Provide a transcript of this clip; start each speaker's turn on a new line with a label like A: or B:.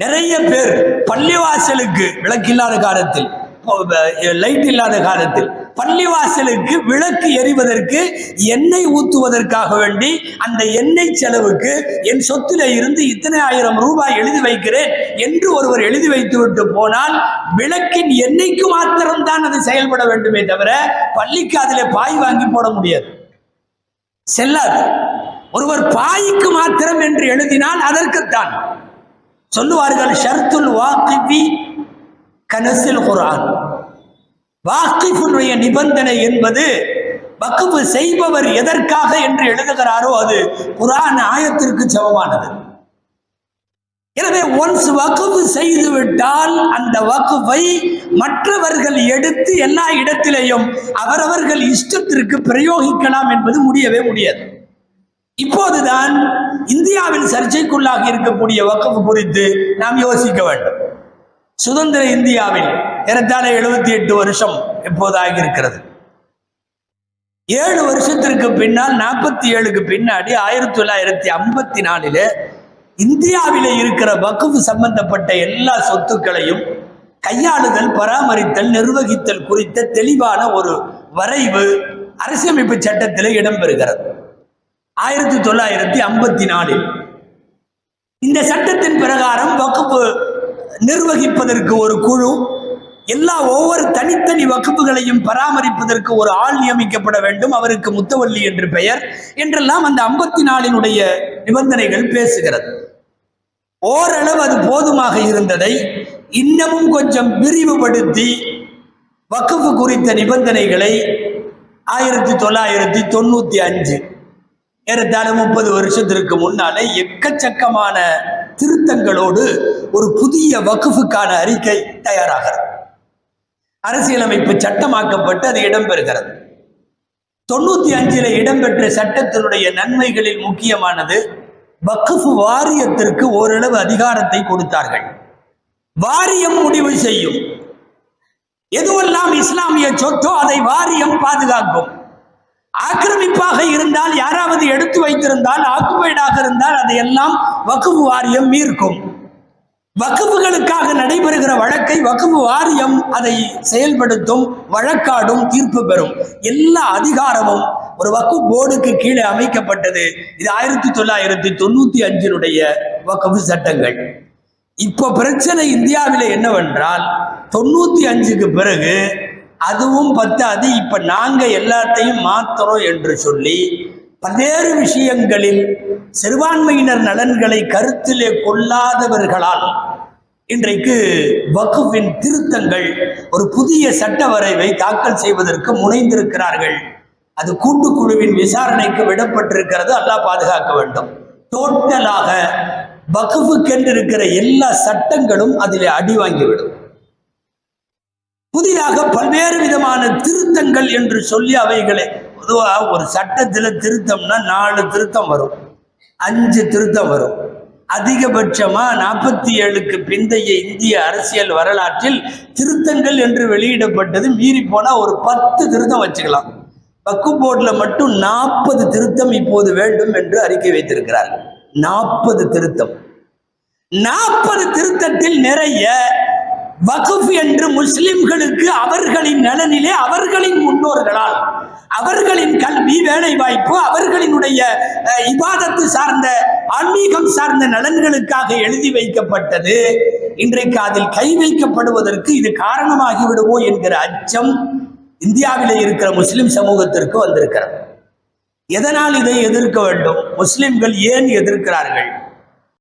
A: நிறைய பேர் பள்ளிவாசலுக்கு விளக்கில்லாத காலத்தில் லைட் இல்லாத காலத்தில் பள்ளிவாசலுக்கு விளக்கு எரிவதற்கு எண்ணெய் ஊற்றுவதற்காக வேண்டி அந்த எண்ணெய் செலவுக்கு என் சொத்துல இருந்து இத்தனை ஆயிரம் ரூபாய் எழுதி வைக்கிறேன் என்று ஒருவர் எழுதி வைத்துவிட்டு போனால் விளக்கின் எண்ணெய்க்கு மாத்திரம்தான் அது செயல்பட வேண்டுமே தவிர பள்ளிக்கு அதில் பாய் வாங்கி போட முடியாது. செல்லாது. ஒருவர் பாய்க்கு மாத்திரம் என்று எழுதினால் அதற்குத்தான். சொல்லுவார்கள் ஷர்துல் வாக்கிபி கனசில் குரான் வாக்கிஃபுடைய நிபந்தனை என்பது வக்குவு செய்பவர் எதற்காக என்று எழுதுகிறாரோ அது குரான் ஆயத்திற்கு சமமானது. எனவே ஒன்ஸ் வக்குவு செய்து விட்டால் அந்த வக்குவை மற்றவர்கள் எடுத்து எல்லா இடத்திலேயும் அவரவர்கள் இஷ்டத்திற்கு பிரயோகிக்கலாம் என்பது முடியவே முடியாது. இப்போதுதான் இந்தியாவில் சர்ச்சைக்குள்ளாக இருக்கக்கூடிய வக்குவு குறித்து நாம் யோசிக்க வேண்டும். சுதந்திர இந்தியாவில் ஏறத்தாழ எழுபத்தி எட்டு வருஷம் எப்போதாக இருக்கிறது. ஏழு வருஷத்திற்கு பின்னால் நாற்பத்தி ஏழுக்கு பின்னாடி ஆயிரத்தி தொள்ளாயிரத்தி ஐம்பத்தி நாலில் இந்தியாவில் இருக்கிற வக்குவு சம்பந்தப்பட்ட எல்லா சொத்துக்களையும் கையாளுதல் பராமரித்தல் நிர்வகித்தல் குறித்த தெளிவான ஒரு வரைவு அரசியமைப்பு சட்டத்தில் இடம்பெறுகிறது. ஆயிரத்தி தொள்ளாயிரத்தி ஐம்பத்தி நாலில் இந்த சட்டத்தின் பிரகாரம் வகுப்பு நிர்வகிப்பதற்கு ஒரு குழு எல்லா ஒவ்வொரு தனித்தனி வகுப்புகளையும் பராமரிப்பதற்கு ஒரு ஆள் நியமிக்கப்பட வேண்டும். அவருக்கு முத்தவல்லி என்று பெயர். என்றெல்லாம் அந்த ஐம்பத்தி நாலினுடைய நிபந்தனைகள் பேசுகிறது. ஓரளவு அது போதுமாக இருந்ததை இன்னமும் கொஞ்சம் விரிவுபடுத்தி வக்குப்பு குறித்த நிபந்தனைகளை ஆயிரத்தி தொள்ளாயிரத்தி தொண்ணூத்தி அஞ்சு ஏறத்தாழ முப்பது வருஷத்திற்கு முன்னாலே எக்கச்சக்கமான திருத்தங்களோடு ஒரு புதிய வகுப்புக்கான அறிக்கை தயாராகிறது. அரசியலமைப்பு சட்டமாக்கப்பட்டு அது இடம்பெறுகிறது. தொண்ணூத்தி அஞ்சில் இடம்பெற்ற சட்டத்தினுடைய நன்மைகளில் முக்கியமானது வக்குஃபு வாரியத்திற்கு ஓரளவு அதிகாரத்தை கொடுத்தார்கள். வாரியம் முடிவு செய்யும். எதுவெல்லாம் இஸ்லாமிய சொத்தோ அதை வாரியம் பாதுகாக்கும். ஆக்கிரமிப்பாக இருந்தால் யாராவது எடுத்து வைத்திருந்தால் ஆக்குபைடாக இருந்தால் அதையெல்லாம் வக்குவு வாரியம் மீர்க்கும். வக்குவுகளுக்காக நடைபெறுகிற வழக்கை வக்குவு வாரியம் அதை செயல்படுத்தும் வழக்காடும் தீர்ப்பு பெறும். எல்லா அதிகாரமும் ஒரு வக்கு போர்டுக்கு கீழே அமைக்கப்பட்டது. இது ஆயிரத்தி தொள்ளாயிரத்தி தொண்ணூத்தி அஞ்சினுடைய வக்குவு சட்டங்கள். இப்போ பிரச்சனை இந்தியாவில் என்னவென்றால் தொண்ணூத்தி அஞ்சுக்கு பிறகு அதுவும் பத்தாது. இப்ப நாங்க எல்லாத்தையும் மாத்துறோம் என்று சொல்லி பல்வேறு விஷயங்களில் சிறுபான்மையினர் நலன்களை கருத்திலே கொள்ளாதவர்களால் இன்றைக்கு வகுப்பின் திருத்தங்கள் ஒரு புதிய சட்ட வரைவை தாக்கல் செய்வதற்கு முனைந்திருக்கிறார்கள். அது கூட்டுக்குழுவின் விசாரணைக்கு விடப்பட்டிருக்கிறது. அல்லாஹ் பாதுகாக்க வேண்டும். டோட்டலாக வகுப்புக்கென்று இருக்கிற எல்லா சட்டங்களும் அதில் அடி வாங்கிவிடும். புதிதாக பல்வேறு விதமான திருத்தங்கள் என்று சொல்லி அவைகளை பொதுவாக ஒரு சட்டத்தில் திருத்தம்னா நாலு திருத்தம் வரும். அஞ்சு திருத்தம் வரும். அதிகபட்சமாக நாற்பத்தி ஏழுக்கு பிந்தைய இந்திய அரசியல் வரலாற்றில் திருத்தங்கள் என்று வெளியிடப்பட்டது மீறி போனால் ஒரு பத்து திருத்தம் வச்சுக்கலாம். பக்கு போர்டில் மட்டும் நாற்பது திருத்தம் இப்போது வேண்டும் என்று அறிக்கை வைத்திருக்கிறார்கள். நாற்பது திருத்தம். நாற்பது திருத்தத்தில் நிறைய வகுப் என்று முஸ்லிம்களுக்கு அவர்களின் நலனிலே அவர்களின் முன்னோர்களால் அவர்களின் கல்வி வேலை வாய்ப்பு அவர்களினுடைய இபாதத்து சார்ந்த ஆன்மீகம் சார்ந்த நலன்களுக்காக எழுதி வைக்கப்பட்டது. இன்றைக்கு அதில் கை வைக்கப்படுவதற்கு இது காரணமாகிவிடுமோ என்கிற அச்சம் இந்தியாவிலே இருக்கிற முஸ்லிம் சமூகத்திற்கு வந்திருக்கிறது. எதனால் இதை எதிர்க்க வேண்டும்? முஸ்லிம்கள் ஏன் எதிர்க்கிறார்கள்?